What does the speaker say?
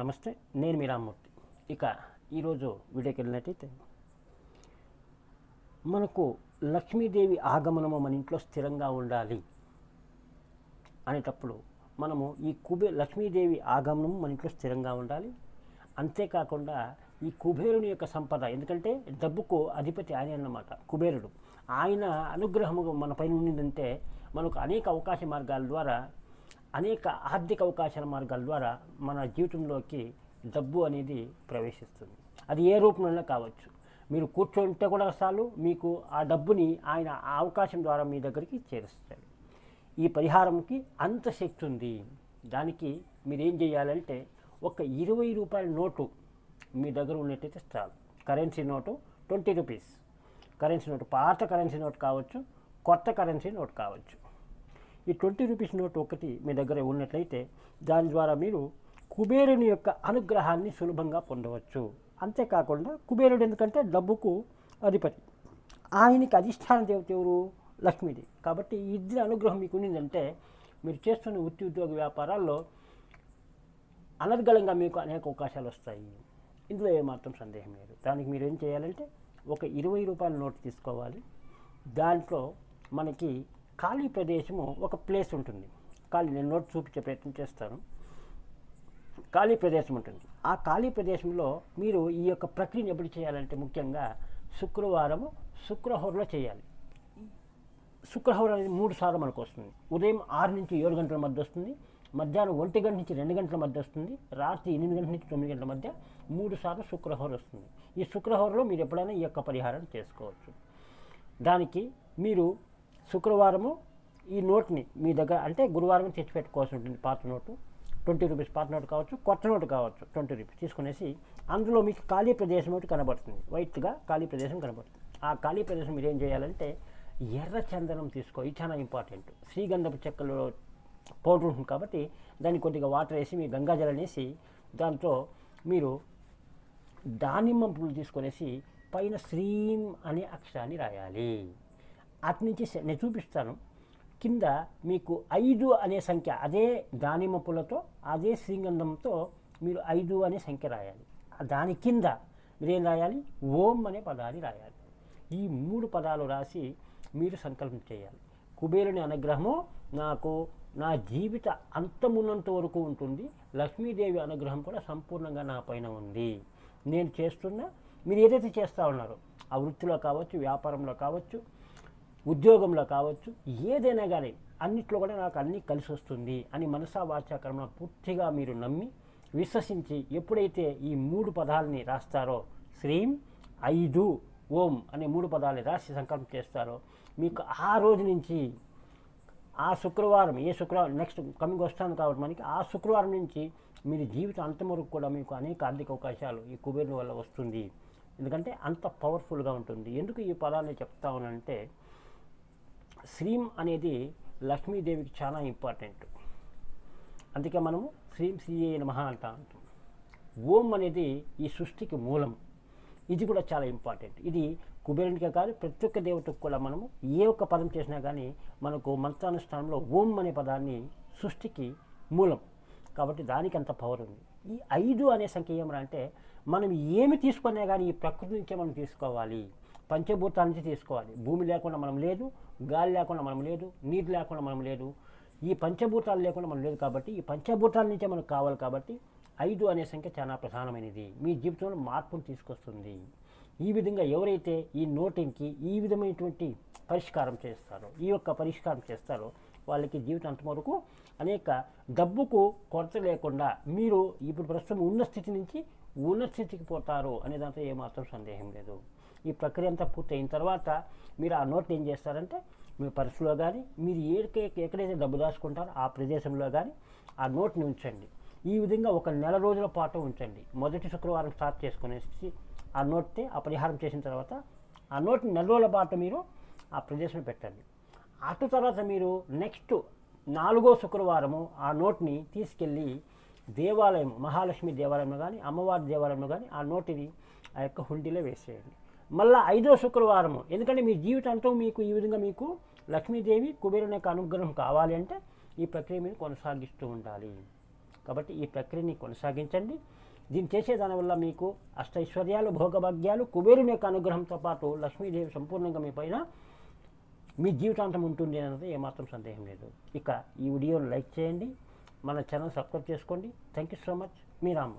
నమస్తే నేను మీ రామ్మూర్తి. ఇక ఈరోజు వీడియోకి వెళ్ళినట్టయితే మనకు లక్ష్మీదేవి ఆగమనము మన ఇంట్లో స్థిరంగా ఉండాలి అనేటప్పుడు మనము ఈ కుబే లక్ష్మీదేవి ఆగమనము మన ఇంట్లో స్థిరంగా ఉండాలి. అంతేకాకుండా ఈ కుబేరుని యొక్క సంపద ఎందుకంటే డబ్బుకు అధిపతి ఆయన అన్నమాట కుబేరుడు. ఆయన అనుగ్రహము మన పైన ఉండిందంటే మనకు అనేక అవకాశ మార్గాల ద్వారా అనేక ఆర్థిక అవకాశాల మార్గాల ద్వారా మన జీవితంలోకి డబ్బు అనేది ప్రవేశిస్తుంది. అది ఏ రూపంలో కావచ్చు. మీరు కూర్చుంటే కూడా చాలు మీకు ఆ డబ్బుని ఆయన ఆ అవకాశం ద్వారా మీ దగ్గరికి చేరుస్తాడు. ఈ పరిహారంకి అంత శక్తి ఉంది. దానికి మీరు ఏం చేయాలంటే ఒక ఇరవై రూపాయల నోటు మీ దగ్గర ఉన్నట్టయితే చాలు. Currency note twenty rupees. Currency note పాత కరెన్సీ నోట్ కావచ్చు కొత్త కరెన్సీ నోట్ కావచ్చు. ఈ ట్వంటీ రూపీస్ నోట్ ఒకటి మీ దగ్గర ఉన్నట్లయితే దాని ద్వారా మీరు కుబేరుని యొక్క అనుగ్రహాన్ని సులభంగా పొందవచ్చు. అంతేకాకుండా కుబేరుడు ఎందుకంటే డబ్బుకు అధిపతి. ఆయనకి అధిష్టాన దేవత ఎవరు? లక్ష్మీదేవి. కాబట్టి ఇద్దరి అనుగ్రహం మీకు ఉన్నిందంటే మీరు చేస్తున్న వృత్తి ఉద్యోగ వ్యాపారాల్లో అనర్గళంగా మీకు అనేక అవకాశాలు వస్తాయి. ఇందులో ఏమాత్రం సందేహం లేదు. దానికి మీరు ఏం చేయాలంటే ఒక ఇరవై రూపాయల నోట్ తీసుకోవాలి. దాంట్లో మనకి ఖాళీ ప్రదేశము ఒక ప్లేస్ ఉంటుంది. ఖాళీ నేను నోట్ చూపించే ప్రయత్నం చేస్తాను. ఖాళీ ప్రదేశం ఉంటుంది. ఆ ఖాళీ ప్రదేశంలో మీరు ఈ యొక్క ప్రక్రియను ఎప్పుడు చేయాలంటే ముఖ్యంగా శుక్రవారము శుక్రహోరలో చేయాలి. శుక్రహోర అనేది మూడు సార్లు మనకు వస్తుంది. ఉదయం ఆరు నుంచి ఏడు గంటల మధ్య వస్తుంది. మధ్యాహ్నం ఒంటి గంట నుంచి రెండు గంటల మధ్య వస్తుంది. రాత్రి ఎనిమిది గంటల నుంచి తొమ్మిది గంటల మధ్య మూడు సార్లు శుక్రహోర వస్తుంది. ఈ శుక్రహోరలో మీరు ఎప్పుడైనా ఈ యొక్క పరిహారం చేసుకోవచ్చు. దానికి మీరు శుక్రవారము ఈ నోట్ని మీ దగ్గర అంటే గురువారం తెచ్చిపెట్టుకోవాల్సి ఉంటుంది పాత నోటు. ట్వంటీ రూపీస్ పాత నోటు కావచ్చు కొత్త నోటు కావచ్చు ట్వంటీ రూపీస్ తీసుకునేసి అందులో మీకు ఖాళీ ప్రదేశం ఒకటి కనబడుతుంది. వైట్గా ఖాళీ ప్రదేశం కనబడుతుంది. ఆ ఖాళీ ప్రదేశం మీరు ఏం చేయాలంటే ఎర్ర చందనం తీసుకో ఇది చాలా ఇంపార్టెంట్ శ్రీగంధపు చెక్కలో పౌడర్ ఉంటుంది కాబట్టి దాన్ని కొద్దిగా వాటర్ వేసి మీ గంగాజలం వేసి దాంతో మీరు దానిమ్మ పువ్వులు తీసుకొనేసి పైన శ్రీం అనే అక్షరాన్ని రాయాలి. అట్నుంచి నేను చూపిస్తాను. కింద మీకు ఐదు అనే సంఖ్య అదే దానిమ్మ పూలతో అదే శ్రీగంధంతో మీరు ఐదు అనే సంఖ్య రాయాలి. దాని కింద మీరేం రాయాలి? ఓం అనే పదాన్ని రాయాలి. ఈ మూడు పదాలు రాసి మీరు సంకల్పం చేయాలి. కుబేరుని అనుగ్రహము నాకు నా జీవిత అంతమున్నంత వరకు ఉంటుంది. లక్ష్మీదేవి అనుగ్రహం కూడా సంపూర్ణంగా నా పైన ఉంది. నేను చేస్తున్న మీరు ఏదైతే చేస్తూ ఉన్నారో ఆ వృత్తిలో కావచ్చు వ్యాపారంలో కావచ్చు ఉద్యోగంలో కావచ్చు ఏదైనా కానీ అన్నిట్లో కూడా నాకు అన్నీ కలిసి వస్తుంది అని మనసా వాచాకరణ పూర్తిగా మీరు నమ్మి విశ్వసించి ఎప్పుడైతే ఈ మూడు పదాలని రాస్తారో శ్రీం ఐదు ఓం అనే మూడు పదాలని రాసి సంకల్పం చేస్తారో మీకు ఆ రోజు నుంచి ఆ శుక్రవారం ఏ శుక్రవారం నెక్స్ట్ కమింగ్ వస్తాను కాబట్టి మనకి ఆ శుక్రవారం నుంచి మీరు జీవిత అంతం వరకు కూడా మీకు అనేక ఆర్థిక అవకాశాలు ఈ కుబేరుని వల్ల వస్తుంది. ఎందుకంటే అంత పవర్ఫుల్గా ఉంటుంది. ఎందుకు ఈ పదాన్ని చెప్తా ఉన్నానంటే శ్రీం అనేది లక్ష్మీదేవికి చాలా ఇంపార్టెంట్. అందుకే మనము శ్రీం శ్రీయే నమ అంటా అంటాం ఓం అనేది ఈ సృష్టికి మూలం. ఇది కూడా చాలా ఇంపార్టెంట్. ఇది కుబేరునికే కాదు ప్రతి ఒక్క దేవతకు కూడా మనము ఏ ఒక్క పదం చేసినా కానీ మనకు మంత్రానుష్ఠానంలో ఓం అనే పదాన్ని సృష్టికి మూలం. కాబట్టి దానికి అంత పవర్ ఉంది. ఈ ఐదు అనే సంఖ్య ఏమరా అంటే మనం ఏమి తీసుకున్నా కానీ ఈ ప్రకృతి నుంచే మనం తీసుకోవాలి. పంచభూతాల నుంచి తీసుకోవాలి. భూమి లేకుండా మనం లేదు గాలి లేకుండా మనం లేదు నీరు లేకుండా మనం లేదు. ఈ పంచభూతాలు లేకుండా మనం లేదు కాబట్టి ఈ పంచభూతాల నుంచే మనకు కావాలి కాబట్టి ఐదు అనే సంఖ్య చాలా ప్రధానమైనది. మీ జీవితంలో మార్పును తీసుకొస్తుంది. ఈ విధంగా ఎవరైతే ఈ నోటింగ్కి ఈ విధమైనటువంటి పరిష్కారం చేస్తారో ఈ యొక్క పరిష్కారం చేస్తారో వాళ్ళకి జీవితాంతం వరకు అనేక డబ్బుకు కొరత లేకుండా మీరు ఇప్పుడు ప్రస్తుతం ఉన్న స్థితి నుంచి ఉన్న స్థితికి పోతారు అనే దాంట్లో ఏమాత్రం సందేహం లేదు. ఈ ప్రక్రియ అంతా పూర్తయిన తర్వాత మీరు ఆ నోట్ ఏం చేస్తారంటే మీ పర్సులో కానీ మీరు ఏడికే ఎక్కడైతే డబ్బు దాచుకుంటారో ఆ ప్రదేశంలో కానీ ఆ నోట్ని ఉంచండి. ఈ విధంగా ఒక నెల రోజుల పాటు ఉంచండి. మొదటి శుక్రవారం స్టార్ట్ చేసుకునేసి ఆ నోట్ని ఆ పరిహారం చేసిన తర్వాత ఆ నోట్ని నెల రోజుల పాటు మీరు ఆ ప్రదేశంలో పెట్టండి. అటు తర్వాత మీరు నెక్స్ట్ నాలుగో శుక్రవారము ఆ నోట్ని తీసుకెళ్ళి దేవాలయం మహాలక్ష్మి దేవాలయంలో కానీ అమ్మవారి దేవాలయంలో కానీ ఆ నోటిని ఆ యొక్క హుండీలో వేసేయండి. మళ్ళీ ఐదో శుక్రవారం ఎందుకంటే మీ జీవితాంతం మీకు ఈ విధంగా మీకు లక్ష్మీదేవి కుబేరుని యొక్క అనుగ్రహం కావాలి అంటే ఈ ప్రక్రియ మీరు కొనసాగిస్తూ ఉండాలి. కాబట్టి ఈ ప్రక్రియని కొనసాగించండి. దీన్ని చేసే దానివల్ల మీకు అష్టైశ్వర్యాలు భోగభాగ్యాలు కుబేరుని యొక్క అనుగ్రహంతో పాటు లక్ష్మీదేవి సంపూర్ణంగా మీ పైన మీ జీవితాంతం ఉంటుంది అన్నది ఏమాత్రం సందేహం లేదు. ఇక ఈ వీడియోను లైక్ చేయండి. మన ఛానల్ సబ్స్క్రైబ్ చేసుకోండి. థ్యాంక్ యూ సో మచ్ మీ రాము.